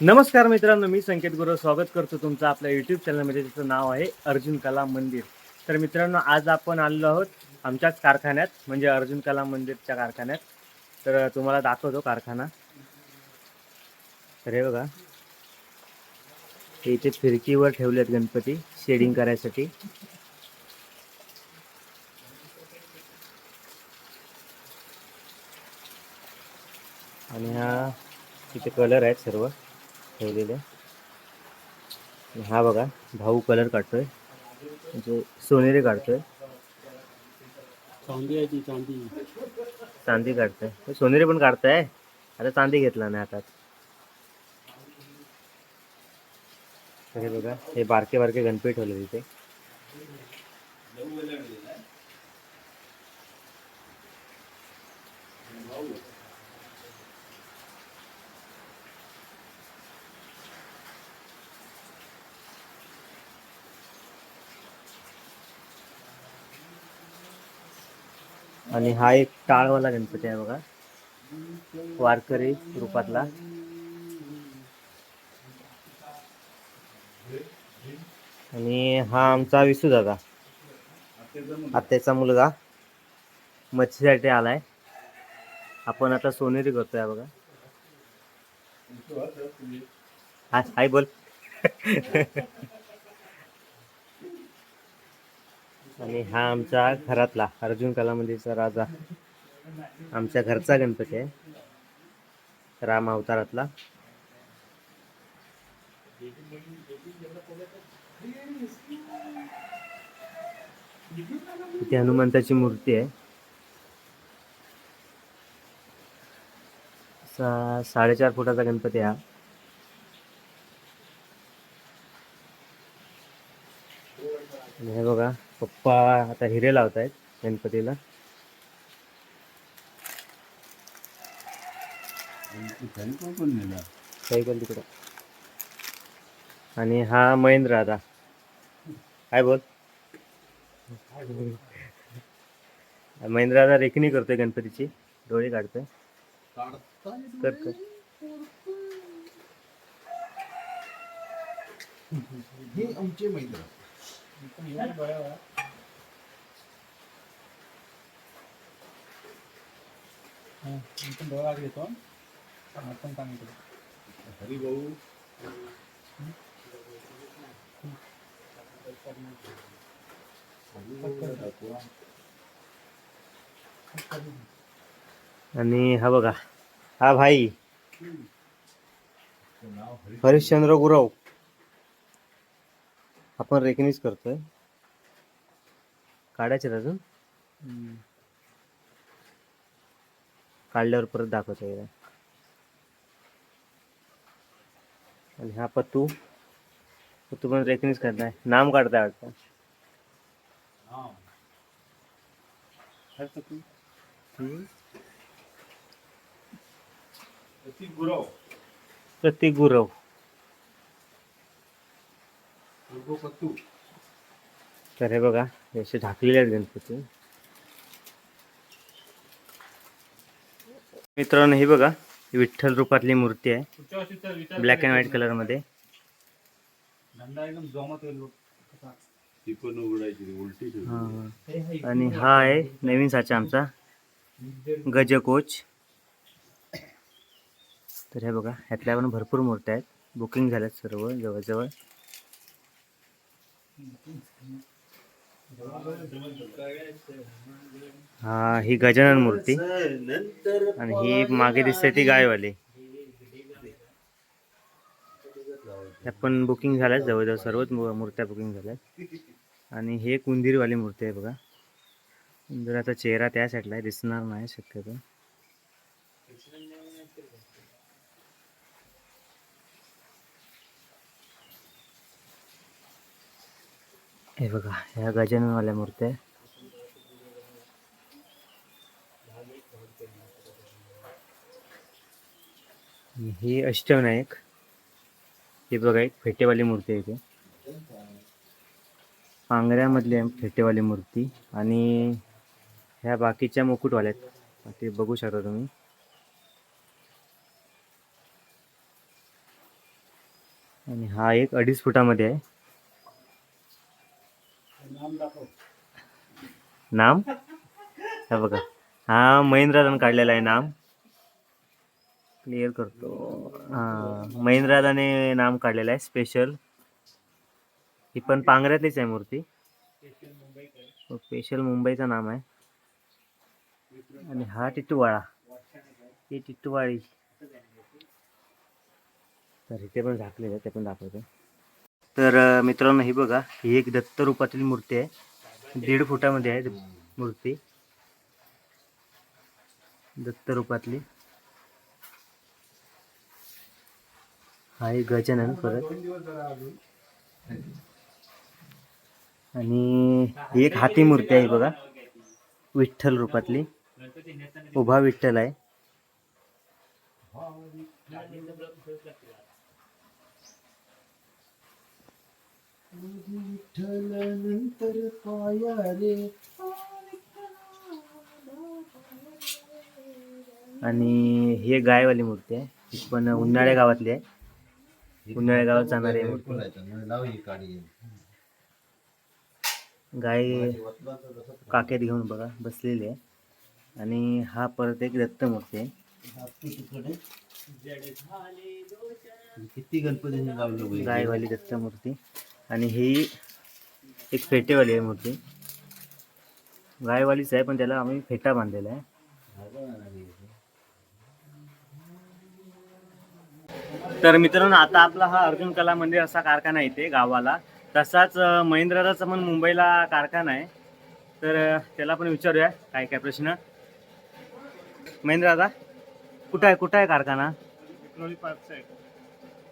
नमस्कार मित्रांनो मी संकेत गुरु स्वागत करतो तुमचं आपल्या यूट्यूब चॅनलमध्ये त्याचं नाव आहे अर्जुन कला मंदिर. तर मित्रांनो आज आपण आलेलो आहोत आमच्याच कारखान्यात म्हणजे अर्जुन कला मंदिरच्या कारखान्यात. तर तुम्हाला दाखवतो कारखाना. तर हे बघा. इथे फिरकीवर ठेवले आहेत गणपती शेडिंग करायसाठी. आणि हा इथे कलर आहेत सर्व ठेवलेले. हा बघा भाऊ कलर काढतोय. म्हणजे सोनेरी काढतोय. चांदी आहे ती चांदी. चांदी काढतोय. सोनेरी पण काढताय. आता चांदी घेतला नाही हातात हे बघा हे बारके बारके गणपती ठेवले तिथे आणि हा एक टाळवाला गणपती आहे बघा. वारकरी रूपातला. आणि हा आमचा विसू दादा. आत्याचा मुलगा. मच्छीसाठी आलाय. आपण आता सोनेरी करतोय बघा. हा हाय बोल. आणि हा आमचा घरातला अर्जुन कला मंदिरचा राजा. आमच्या घरचा गणपती आहे. राम अवतारातला. इथे हनुमंताची मूर्ती आहे. सा साडेचार फुटाचा गणपती आहे हा आणि हे बघा पप्पा आता हिरे लावतायत गणपतीला. सायकल तिकडं. आणि हा महेंद्र आता. काय बोल? महेंद्र आता रेखणी करतोय गणपतीची डोळे काढतोय. कर कर. हे आमचे मैत्र आपण डोळा घेतो. आपण सांगितलं हरिभाऊ आणि हा बघा. हा भाई. हरिश्चंद्र गुरव. आपण रेखणीच करतोय. काढायचे अजून? काढल्यावर परत दाखवतो एकदा आणि हा पत्तू पत्तू पण रेखणीच करताय नाम काढताय वाटतं? हम्म. गुरव. प्रतीक गुरव. तर हे बघा असे झाकलेले आहेत गणपती. मित्रांनो ही बघा ही विठ्ठल रूपातली मूर्ती आहे. ब्लॅक अँड व्हाईट कलरमध्ये. आणि हा आहे नवीन साचा आमचा गजकोच. तर हे बघा ह्यातल्या पण भरपूर मूर्त्या आहेत. बुकिंग झाल्यात सर्व जवळजवळ. हा ही गजानन मूर्ती. आणि ही मागे दिसते ती गायवाली. त्या पण बुकिंग झाल्यात जवळजवळ सर्वच मूर्त्या बुकिंग झाल्यात. आणि हे एक उंदीरवाली मूर्ती आहे बघा. कुंदिराचा चेहरा त्या साईडला आहे दिसणार नाही शक्यतो. हे बघा ह्या गजाननवाल्या मूर्त्या आहे. ही अष्टविनायक हे बघा एक फेटेवाली मूर्ती आहे इथे. पांगऱ्यामधली आहे फेटेवाली मूर्ती आणि ह्या बाकीच्या मुकुटवाल्या आहेत. ते बघू शकता तुम्ही. आणि हा एक अडीच फुटामध्ये आहे. नाम? हे हा बघा. हा महेंद्रदान काढलेला आहे नाम. क्लिअर करतो. हा महेंद्रदाने नाम काढलेलं आहे स्पेशल ही पण पांगऱ्यातलीच आहे मूर्ती. हो, स्पेशल मुंबईचं नाम आहे. आणि हा टिटूवाळा. ही टिटूवाळी. तर इथे पण झाकलेलं आहे ते पण दाखवतो. तर मित्रांनो ही बघा ही एक दत्त रूपातील मूर्ती आहे. दीड फुटामध्ये आहे मूर्ती. दत्त रूपातली. हा एक गजानन परत. आणि ही एक हाती मूर्ती आहे बघा. विठ्ठल रूपातली. उभा विठ्ठल आहे. आणि ही गायवाली मूर्ती आहे. ही पण उन्हाळ्या गावातली आहे. उन्हाळ्या गावात जाणारी आहे. मूर्ती गाय काक्यात घेऊन बघा बसलेली आहे. आणि हा परत एक दत्त मूर्ती आहे किती गणपती लावलं गायवाली दत्त मूर्ती आणि ही एक फेटेवाली आहे मूर्ती गायवालीच आहे पण त्याला आम्ही फेटा बांधलेला आहे. तर मित्रांनो आता आपला हा अर्जुन कला मंदिर असा कारखाना आहे इथे गावाला. तसाच महिंद्राचा पण मुंबईला कारखाना आहे. तर त्याला पण विचारूया काय काय प्रश्न? महेंद्र दादा कुठं आहे कुठं आहे कारखाना?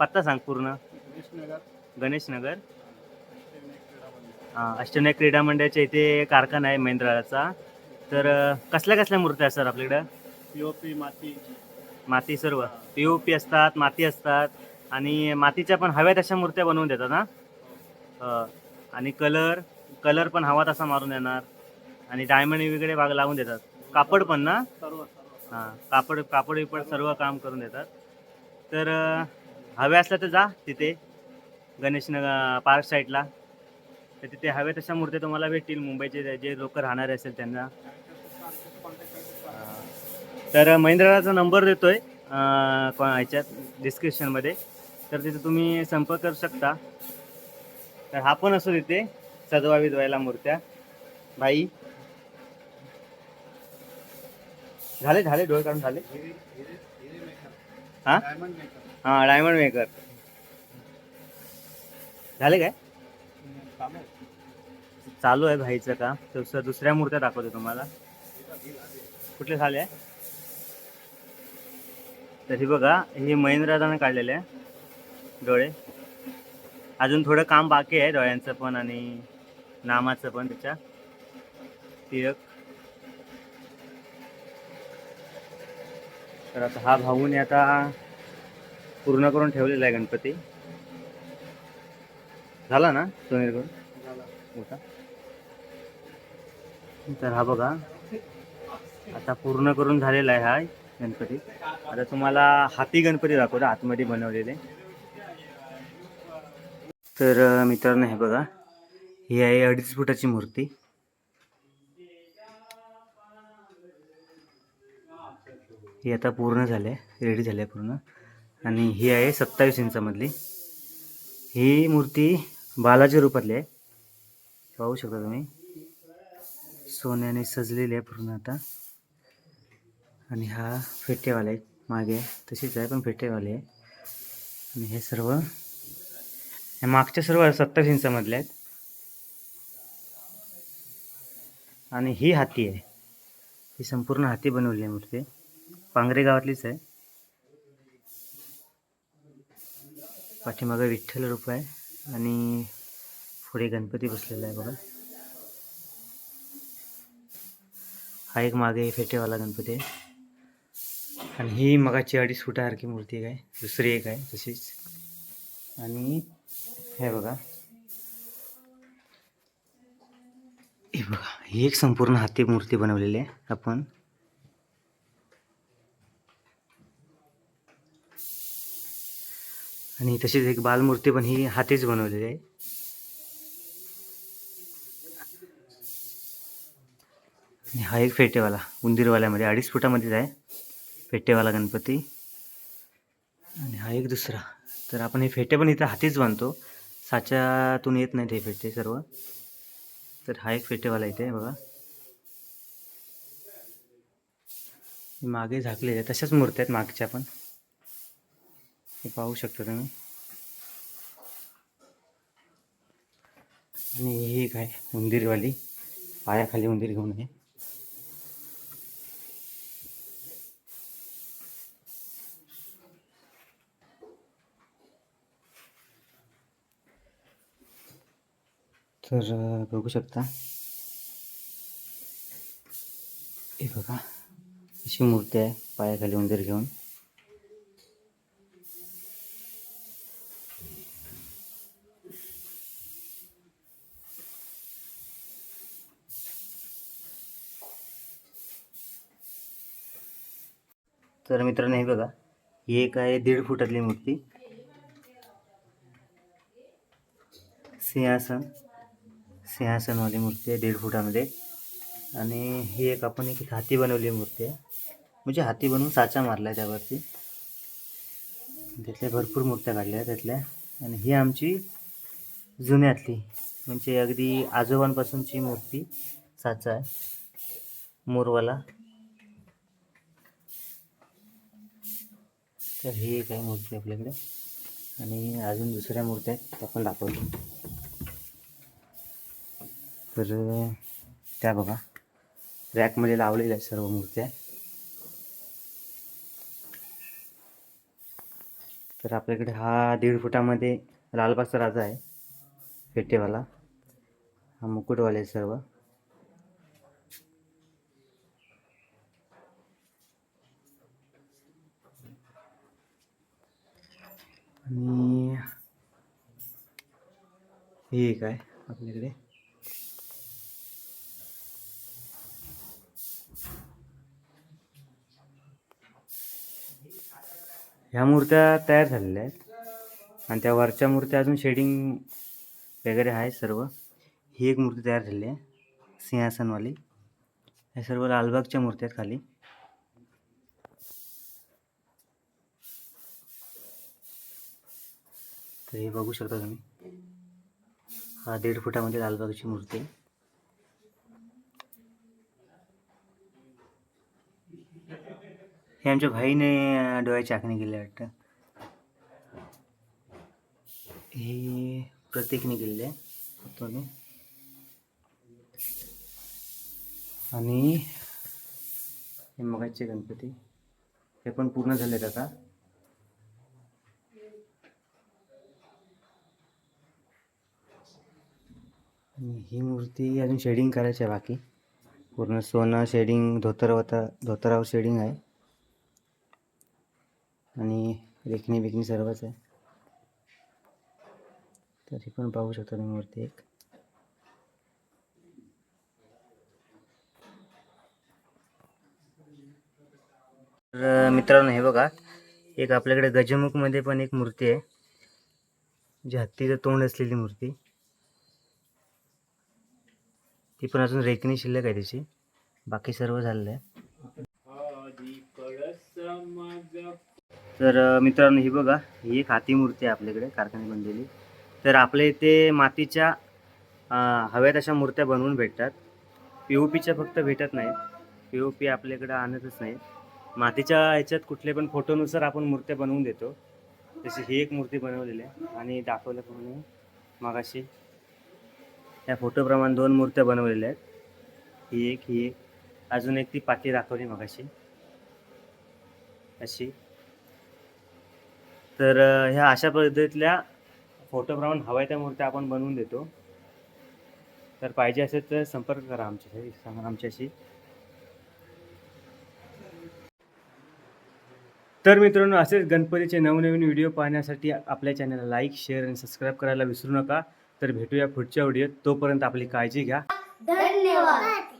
पत्ता सांग पूर्ण. गणेश नगर अष्टनायक क्रीडा मंडळाच्या इथे कारखाना आहे महिंद्राचा. तर कसल्या कसल्या मूर्त्या असतात आपल्याकडं? पीओपी माती. माती सर्व. पी ओ पी असतात माती असतात आणि मातीच्या पण हव्या तशा मूर्त्या बनवून देतात ना आणि कलर कलर पण हवा तसा मारून देणार. आणि डायमंड वगैरे भाग लावून देतात. कापड पण ना? सर्व सर्व. हां कापड कापड बिपड सर्व काम करून देतात. तर अं, हवे असल्या तर जा तिथे. गणेश नगर पार्क साईडला तर तिथे हव्या तशा मूर्त्या तुम्हाला भेटतील. मुंबईचे जे- लोक राहणारे असेल त्यांना. तर महिंद्राचा नंबर देतोय ह्याच्यात डिस्क्रिप्शनमध्ये तर तिथे तुम्ही संपर्क करू शकता. तर हा पण असो तिथे सजवा विधवायला मूर्त्या. भाई झाले झाले डोळे काढून झाले. हा? हा डायमंड मेकर. झाले काय? चालू आहे भाईचं काम तर दुसऱ्या मूर्त्या दाखवतो तुम्हाला. कुठले झाले आहे? तर हे बघा हे महेंद्रदानं काढलेले आहे. डोळे. अजून थोडं काम बाकी आहे डोळ्यांचं पण आणि नामाचं पण त्याच्या. तिरक तर आता हा भाऊने आता पूर्ण करून ठेवलेला आहे गणपती. झाला ना सोनेर करून तर हा बघा. आता पूर्ण करून झालेला आहे हा गणपती. आता तुम्हाला हाती गणपती दाखवतो आतमध्ये बनवलेले. तर मित्रांनो हे बघा. ही आहे अडीच फुटाची मूर्ती. ही आता पूर्ण झाली आहे रेडी झाली आहे पूर्ण. आणि ही आहे सत्तावीस इंचामधली. ही मूर्ती बालाच्या रूपातली आहे. पाहू शकता तुम्ही. सोन्याने सजलेली आहे पूर्ण आता. आणि हा फेटेवाला आहे मागे तशीच आहे पण फेटेवाले आहे. आणि हे सर्व हे मागच्या सर्व सत्तावीस इंचामधले आहेत. आणि ही हाती आहे. ही संपूर्ण हाती बनवली आहे मूर्ती. पांगरे गावातलीच आहे. पाठीमागं विठ्ठल रूप आहे. आणि पुढे गणपती बसलेला आहे बघा. हा एक मागे फेटेवाला गणपती आहे. आणि ही मगाची अडीच फुटासारखी मूर्ती एक आहे. दुसरी एक आहे तशीच. आणि हे बघा. हे बघा ही एक संपूर्ण हाती मूर्ती बनवलेली आहे. आपण आणि तशीच एक बालमूर्ती पण ही हातीच बनवलेली आहे. आणि हा एक फेटेवाला उंदीरवाल्यामध्ये अडीच फुटामध्येच आहे. फेटेवाला गणपती. आणि हा एक दुसरा. तर आपण हे फेटे पण इथं हातीच बांधतो. साच्यातून येत नाहीत हे फेटे सर्व. तर हा एक फेटेवाला इथे आहे बघा. मागे झाकलेले तशाच मूर्त्या आहेत मागच्या पण. हे पाहू शकता तुम्ही. आणि ही एक आहे उंदीरवाली. पायाखाली उंदीर घेऊन आहे तर बघू शकता. हे बघा अशी मूर्ती आहे पायाखाली उंदीर घेऊन. तर मित्रांनो हे बघा ही एक आहे दीड फुटातली मूर्ती. सिंहासन. सिंहासनवाली मूर्ती आहे दीड फुटामध्ये. आणि ही एक आपण एक हाती बनवली मूर्ती आहे. म्हणजे हाती बनवून साचा मारला आहे त्यावरती. त्यातल्या भरपूर मूर्त्या काढल्या आहेत त्यातल्या. आणि ही आमची जुन्यातली म्हणजे अगदी आजोबांपासूनची मूर्ती साचा आहे. मोरवाला. तर ही एक आहे मूर्ती आपल्याकडे. आणि अजून दुसऱ्या मूर्त्या आहेत त्या पण दाखवतो. तर त्या बघा. रॅकमध्ये लावलेल्या आहेत सर्व मूर्त्या. तर आपल्याकडे हा दीड फुटामध्ये लालबागचा राजा आहे फेटेवाला. हा मुकुटवाले आहे सर्व. आणि हे काय आहे आपल्याकडे. ह्या मूर्त्या तयार झालेल्या आहेत. आणि त्या वरच्या मूर्त्या अजून शेडिंग वगैरे आहे सर्व. ही एक मूर्ती तयार झालेली आहे सिंहासनवाली. हे सर्व लालबागच्या मूर्त्या आहेत खाली. तर हे बघू शकता तुम्ही. हा दीड फुटामध्ये लालबागची मूर्ती आहे. हे आमच्या भाईने डोळ्याची आखणी केली वाटतं. हे प्रतीकने केलेले आहे. हाताने. आणि हे मगाचे गणपती. हे पण पूर्ण झाले आता. आणि ही मूर्ती अजून शेडिंग करायची आहे बाकी. पूर्ण सोनं शेडिंग धोतरवता धोतरावर शेडिंग आहे. आणि रेखणी बिकणी सर्वच आहे. तर पण पाहू शकता तुम्ही मूर्ती एक. तर मित्रांनो हे बघा एक आपल्याकडे गजमुखमध्ये पण एक मूर्ती आहे. जी हत्तीचं तोंड असलेली मूर्ती. ती पण अजून रेखणी शिल्लक आहे त्याची. बाकी सर्व झालेलं आहे. तर मित्रांनो ही बघा ही एक हाती मूर्ती आहे आपल्याकडे कारखान्यात बनलेली. तर आपल्या इथे मातीच्या हव्या तशा मूर्त्या बनवून भेटतात. पी ओ पीच्या फक्त भेटत नाहीत. पी ओ पी आपल्याकडे आणतच नाही मातीच्या ह्याच्यात कुठले पण फोटोनुसार आपण मूर्त्या बनवून देतो. तशी ही एक मूर्ती बनवलेली आहे. आणि दाखवल्याप्रमाणे मागाशी त्या फोटोप्रमाणे दोन मूर्त्या बनवलेल्या आहेत. ही एक ही एक. अजून एक ती पाठी दाखवली मागाशी. अशी. तर ह्या अशा पद्धतीतल्या फोटोप्रमाण हव्या त्या मूर्त्या आपण बनवून देतो. तर पाहिजे असेल तर संपर्क करा आमच्याशी सांगा आमच्याशी. तर मित्रांनो असेच गणपतीचे नवनवीन व्हिडिओ पाहण्यासाठी आपल्या चॅनलला लाईक शेअर आणि सबस्क्राईब करायला विसरू नका. तर भेटूया पुढच्या व्हिडिओत. तोपर्यंत आपली काळजी घ्या. धन्यवाद.